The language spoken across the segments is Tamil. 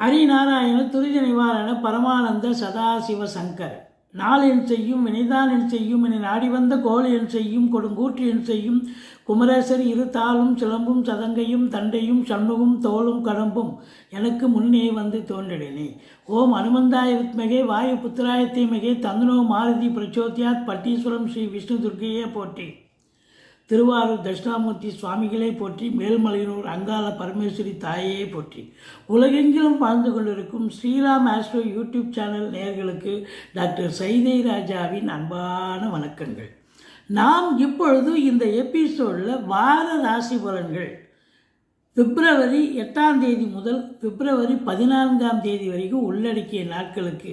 ஹரிநாராயண துரித நிவாரண பரமானந்த சதாசிவ சங்கர். நாளின் செய்யும் வினைதான் செய்யும் என நாடி வந்த கோல் செய்யும் கொடுங்கூற்றியின் செய்யும் குமரேசர் இரு தாளும் சிலம்பும் சதங்கையும் தண்டையும் சண்முகும் தோளும் கடம்பும் எனக்கு முன்னே வந்து தோன்றினே ஓம் அனுமந்தாய வித்மகே வாயு புத்திராய தீமகே தந்தனோ மாருதி பிரச்சோத்யாத் பட்டீஸ்வரம் ஸ்ரீ விஷ்ணு துர்க்கையே போட்டி திருவாரூர் தட்சிணாமூர்த்தி சுவாமிகளை போற்றி மேல்மலையனூர் அங்காள பரமேஸ்வரி தாயையை போற்றி. உலகெங்கிலும் வாழ்ந்து கொண்டிருக்கும் ஸ்ரீராம் ஆஸ்ட்ரோ யூடியூப் சேனல் நேயர்களுக்கு டாக்டர் சைதை ராஜாவின் அன்பான வணக்கங்கள். நாம் இப்பொழுது இந்த எபிசோடில் வார ராசி பலன்கள். பிப்ரவரி எட்டாம் தேதி முதல் பிப்ரவரி பதினான்காம் தேதி வரைக்கும் உள்ளடக்கிய நாட்களுக்கு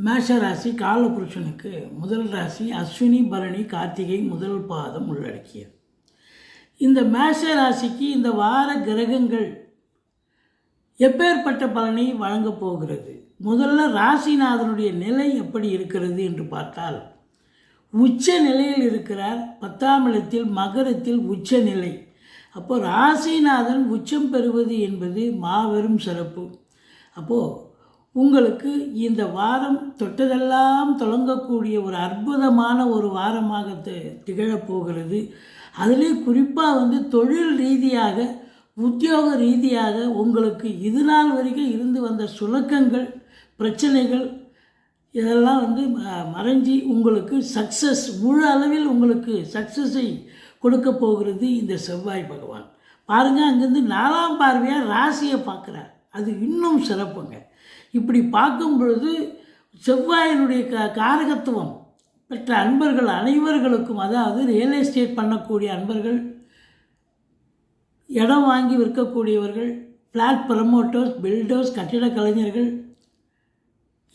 மேஷ ராசி காலபுருஷனுக்கு முதல் ராசி அஸ்வினி பரணி கார்த்திகை முதல் பாதம் உள்ளடக்கியது. இந்த மேஷ ராசிக்கு இந்த வார கிரகங்கள் எப்பேற்பட்ட பலனை வழங்கப் போகிறது? முதல்ல ராசிநாதனுடைய நிலை எப்படி இருக்கிறது என்று பார்த்தால் உச்ச நிலையில் இருக்கிறார். பத்தாம் இடத்தில் மகரத்தில் உச்ச நிலை. அப்போ ராசிநாதன் உச்சம் பெறுவது என்பது மாபெரும் சிறப்பு. அப்போது உங்களுக்கு இந்த வாரம் தொட்டதெல்லாம் தொடங்கக்கூடிய ஒரு அற்புதமான ஒரு வாரமாக திகழப்போகிறது. அதிலே குறிப்பாக வந்து தொழில் ரீதியாக உத்தியோக ரீதியாக உங்களுக்கு இது நாள் வரைக்கும் இருந்து வந்த சுணக்கங்கள் பிரச்சனைகள் இதெல்லாம் வந்து ம- மறைஞ்சி உங்களுக்கு சக்ஸஸ் முழு அளவில் உங்களுக்கு சக்ஸஸை கொடுக்க போகிறது இந்த செவ்வாய் பகவான். பாருங்கள் அங்கேருந்து நாலாம் பார்வையாக ராசியை பார்க்குறார். அது இன்னும் சிறப்புங்க. இப்படி பார்க்கும் பொழுது செவ்வாயினுடைய க காரகத்துவம் பெற்ற அன்பர்கள் அனைவர்களுக்கும் அதாவது ரியல் எஸ்டேட் பண்ணக்கூடிய அன்பர்கள் இடம் வாங்கி விற்கக்கூடியவர்கள் ஃப்ளாட் ப்ரமோட்டர்ஸ் பில்டர்ஸ் கட்டிட கலைஞர்கள்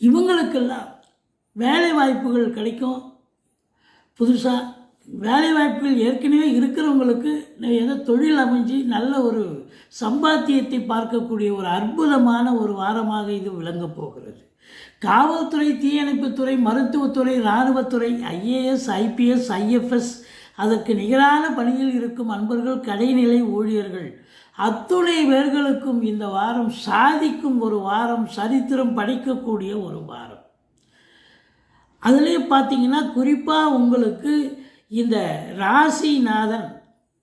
இவங்களுக்கெல்லாம் வேலை வாய்ப்புகள் கிடைக்கும். புதுசாக வேலைவாய்ப்புகள் ஏற்கனவே இருக்கிறவங்களுக்கு ஏதோ தொழில் அமைஞ்சு நல்ல ஒரு சம்பாத்தியத்தை பார்க்கக்கூடிய ஒரு அற்புதமான ஒரு வாரமாக இது விளங்கப் போகிறது. காவல்துறை தீயணைப்புத்துறை மருத்துவத்துறை இராணுவத்துறை ஐஏஎஸ் ஐபிஎஸ் ஐஎஃப்எஸ் அதற்கு நிகரான பணியில் இருக்கும் அன்பர்கள் கடைநிலை ஊழியர்கள் அத்துணை பேர்களுக்கும் இந்த வாரம் சாதிக்கும் ஒரு வாரம் சரித்திரம் படைக்கக்கூடிய ஒரு வாரம். அதுலேயே பார்த்தீங்கன்னா குறிப்பாக உங்களுக்கு இந்த ராசிநாதன்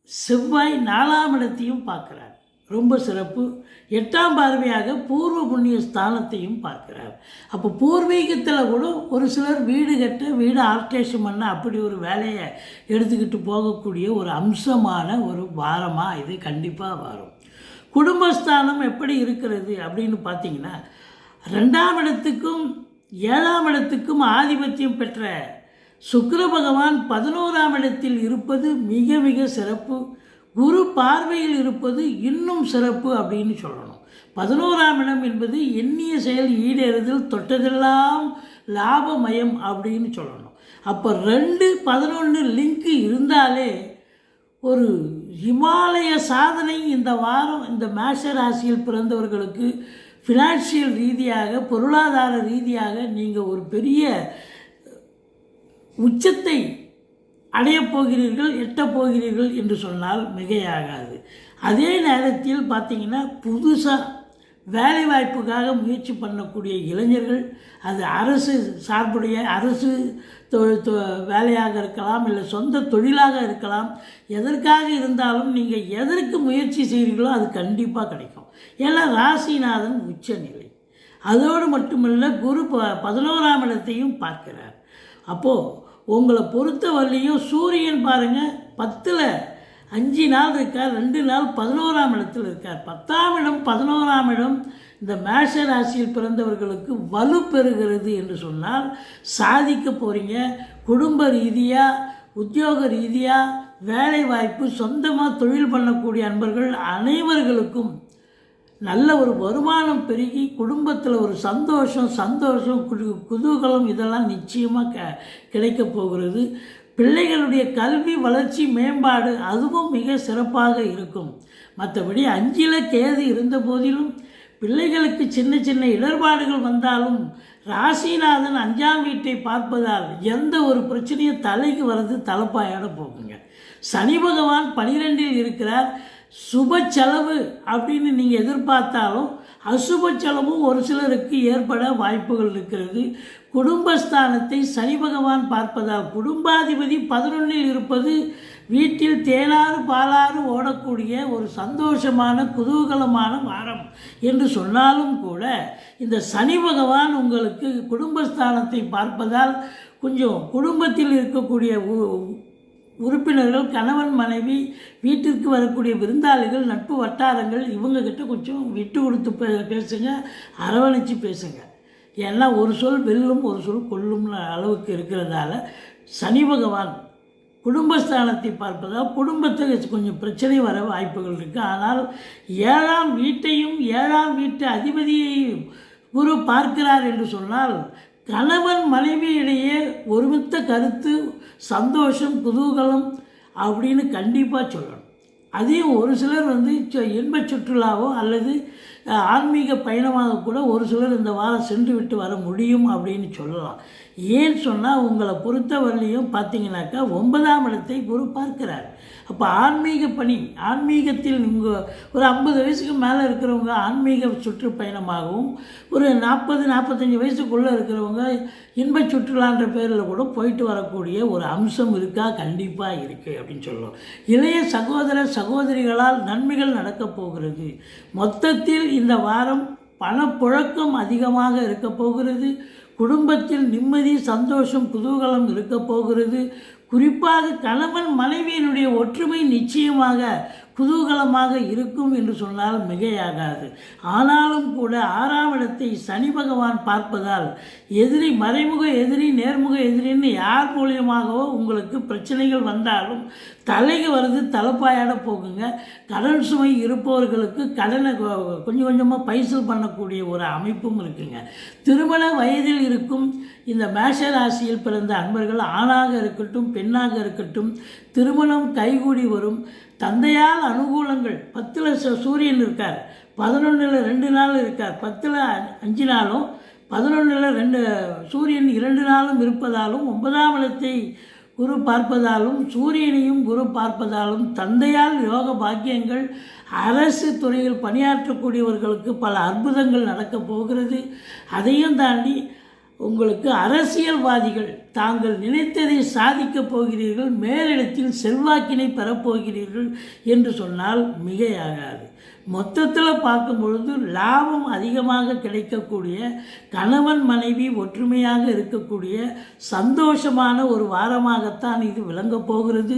செவ்வாய் நாலாம் இடத்தையும் பார்க்கிறார். ரொம்ப சிறப்பு. எட்டாம் பார்வையாக பூர்வ புண்ணிய ஸ்தானத்தையும் பார்க்கிறார். அப்போ பூர்வீகத்தில் கூட ஒரு சிலர் வீடு கட்ட வீடு ஆல்ட்ரேஷன் பண்ண அப்படி ஒரு வேலையை எடுத்துக்கிட்டு போகக்கூடிய ஒரு அம்சமான ஒரு வாரமாக இது கண்டிப்பாக வரும். குடும்பஸ்தானம் எப்படி இருக்கிறது அப்படின்னு பார்த்தீங்கன்னா ரெண்டாம் இடத்துக்கும் ஏழாம் இடத்துக்கும் ஆதிபத்தியம் பெற்ற சுக்கிர பகவான் பதினோராம் இடத்தில் இருப்பது மிக மிக சிறப்பு. குரு பார்வையில் இருப்பது இன்னும் சிறப்பு அப்படின்னு சொல்லணும். பதினோராம் இடம் என்பது எண்ணிய செயல் ஈடேறுதல் தொட்டதெல்லாம் லாபமயம் அப்படின்னு சொல்லணும். அப்போ ரெண்டு பதினொன்று லிங்க் இருந்தாலே ஒரு இமாலய சாதனை இந்த வாரம் இந்த மேஷ ராசியில் பிறந்தவர்களுக்கு ஃபினான்ஷியல் ரீதியாக பொருளாதார ரீதியாக நீங்கள் ஒரு பெரிய உச்சத்தை அடையப் போகிறீர்கள் எட்டப் போகிறீர்கள் என்று சொன்னால் மிகையாகாது. அதே நேரத்தில் பார்த்தீங்கன்னா புதுசாக வேலை வாய்ப்புக்காக முயற்சி பண்ணக்கூடிய இளைஞர்கள் அது அரசு சார்புடைய அரசு தொழில் தொ- வேலையாக இருக்கலாம் இல்லை சொந்த தொழிலாக இருக்கலாம் எதற்காக இருந்தாலும் நீங்கள் எதற்கு முயற்சி செய்கிறீர்களோ அது கண்டிப்பாக கிடைக்கும். ஏன்னா ராசிநாதன் உச்சநிலை. அதோடு மட்டுமல்ல குரு ப பதினோராம் இடத்தையும் பார்க்கிறார். அப்போது உங்களை பொறுத்த வரலையும் சூரியன் பாருங்கள் பத்தில் அஞ்சு நாள் இருக்கார் ரெண்டு நாள் பதினோராம் இடத்தில் இருக்கார். பத்தாம் இடம் பதினோராம் இடம் இந்த மேஷ ராசியில் பிறந்தவர்களுக்கு வலு பெறுகிறது என்று சொன்னால் சாதிக்க போகிறீங்க குடும்ப ரீதியாக உத்தியோக ரீதியாக வேலை வாய்ப்பு சொந்தமாக தொழில் பண்ணக்கூடிய அன்பர்கள் அனைவர்களுக்கும் நல்ல ஒரு வருமானம் பெருகி குடும்பத்தில் ஒரு சந்தோஷம் சந்தோஷம் குது- குதூகலம் இதெல்லாம் நிச்சயமாக க கிடைக்க போகிறது. பிள்ளைகளுடைய கல்வி வளர்ச்சி மேம்பாடு அதுவும் மிக சிறப்பாக இருக்கும். மற்றபடி அஞ்சில கேது இருந்த போதிலும் பிள்ளைகளுக்கு சின்ன சின்ன இடர்பாடுகள் வந்தாலும் ராசிநாதன் அஞ்சாம் வீட்டை பார்ப்பதால் எந்த ஒரு பிரச்சனையும் தலைக்கு வர்றது தலைப்பாயோட போகுங்க. சனி பகவான் பனிரெண்டில் இருக்கிறார். சுப செலவு அப்படின்னு நீங்கள் எதிர்பார்த்தாலும் அசுப செலவும் ஒரு சிலருக்கு ஏற்பட வாய்ப்புகள் இருக்கிறது. குடும்பஸ்தானத்தை சனி பகவான் பார்ப்பதால் குடும்பாதிபதி பதினொன்றில் இருப்பது வீட்டில் தேனாறு பாலாறு ஓடக்கூடிய ஒரு சந்தோஷமான குதூகலமான வாரம் என்று சொன்னாலும் கூட இந்த சனி பகவான் உங்களுக்கு குடும்பஸ்தானத்தை பார்ப்பதால் கொஞ்சம் குடும்பத்தில் இருக்கக்கூடிய உ- உறுப்பினர்கள் கணவன் மனைவி வீட்டிற்கு வரக்கூடிய விருந்தாளிகள் நட்பு வட்டாரங்கள் இவங்கக்கிட்ட கொஞ்சம் விட்டு கொடுத்து பே பேசுங்க அரவணைச்சு பேசுங்க. ஏன்னா ஒரு சொல் வெல்லும் ஒரு சொல் கொல்லும்னு அளவுக்கு இருக்கிறதால சனி பகவான் குடும்பஸ்தானத்தை பார்ப்பதால் குடும்பத்துக்கு கொஞ்சம் பிரச்சனை வர வாய்ப்புகள் இருக்குது ஆனால் ஏழாம் வீட்டையும் ஏழாம் வீட்டு அதிபதியையும் குரு பார்க்கிறார் என்று சொன்னால் கணவன் மனைவி இடையே ஒருமித்த கருத்து சந்தோஷம் குதூகலம் அப்படின்னு கண்டிப்பாக சொல்லணும். அதையும் ஒரு சிலர் வந்து சு- இன்பச் சுற்றுலாவோ அல்லது ஆன்மீக பயணமாக கூட ஒரு சிலர் இந்த வாரம் சென்று விட்டு வர முடியும் அப்படின்னு சொல்லலாம். ஏன் சொன்னால் உங்களை பொறுத்தவரையிலையும் பார்த்தீங்கன்னாக்கா ஒன்பதாம் இடத்தை குரு பார்க்கிறார். அப்போ ஆன்மீக பணி ஆன்மீகத்தில் உங்கள் ஒரு ஐம்பது வயசுக்கு மேலே இருக்கிறவங்க ஆன்மீக சுற்றுப்பயணமாகவும் ஒரு நாற்பது நாற்பத்தஞ்சு வயசுக்குள்ளே இருக்கிறவங்க இன்பச் சுற்றுலான்ற பேரில் கூட போயிட்டு வரக்கூடிய ஒரு அம்சம் இருக்கா? கண்டிப்பாக இருக்குது அப்படின்னு சொல்லுவோம் இளைய சகோதர சகோதரிகளால் நன்மைகள் நடக்கப் போகிறது. மொத்தத்தில் இந்த வாரம் பணப்புழக்கம் அதிகமாக இருக்க போகிறது. குடும்பத்தில் நிம்மதி சந்தோஷம் குதூகலம் இருக்க போகிறது. குறிப்பாக கணவன் மனைவியினுடைய ஒற்றுமை நிச்சயமாக குதூகலமாக இருக்கும் என்று சொன்னால் மிகையாகாது. ஆனாலும் கூட ஆறாம் இடத்தை சனி பகவான் பார்ப்பதால் எதிரி மறைமுக எதிரி நேர்முக எதிரின்னு யார் மூலியமாகவோ உங்களுக்கு பிரச்சனைகள் வந்தாலும் தலைக்கு வருது தலைப்பாயாட போகுங்க. கடன் சுமை இருப்பவர்களுக்கு கடனை கொஞ்சம் கொஞ்சமாக பைசல் பண்ணக்கூடிய ஒரு அமைப்பும் இருக்குங்க. திருமண வயதில் இருக்கும் இந்த மேஷ ராசியில் பிறந்த அன்பர்கள் ஆணாக இருக்கட்டும் பெண்ணாக இருக்கட்டும் திருமணம் கைகூடி வரும். தந்தையால் அனுகூலங்கள். பத்தில் சூரியன் இருக்கார். பதினொன்றில் ரெண்டு நாள் இருக்கார். பத்தில் அஞ்சு நாளும் பதினொன்றில் ரெண்டு சூரியன் இரண்டு நாளும் இருப்பதாலும் ஒன்பதாம் இடத்தை குரு பார்ப்பதாலும் சூரியனையும் குரு பார்ப்பதாலும் தந்தையால் யோக பாக்கியங்கள் அரசு துறையில் பணியாற்றக்கூடியவர்களுக்கு பல அற்புதங்கள் நடக்கப் போகிறது. அதையும் தாண்டி உங்களுக்கு அரசியல்வாதிகள் தாங்கள் நினைத்ததை சாதிக்கப் போகிறீர்கள் மேலிடத்தில் செல்வாக்கினை பெறப்போகிறீர்கள் என்று சொன்னால் மிகையாகாது. மொத்தத்தில் பார்க்கும் பொழுது லாபம் அதிகமாக கிடைக்கக்கூடிய கணவன் மனைவி ஒற்றுமையாக இருக்கக்கூடிய சந்தோஷமான ஒரு வாரமாகத்தான் இது விளங்கப் போகிறது.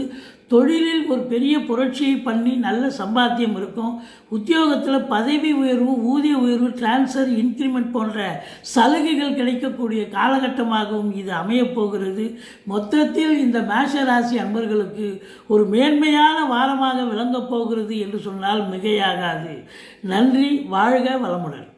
தொழிலில் ஒரு பெரிய புரட்சியை பண்ணி நல்ல சம்பாத்தியம் இருக்கும். உத்தியோகத்தில் பதவி உயர்வு ஊதிய உயர்வு டிரான்ஸ்ஃபர் இன்க்ரிமெண்ட் போன்ற சலுகைகள் கிடைக்கக்கூடிய காலகட்டமாகவும் இது அமையப் போகிறது. மொத்தத்தில் இந்த மேஷ ராசி அன்பர்களுக்கு ஒரு மேன்மையான வாரமாக விளங்கப் போகிறது என்று சொன்னால் மிகையாக ஆகாது. நன்றி வாழ்க வளமுடன்.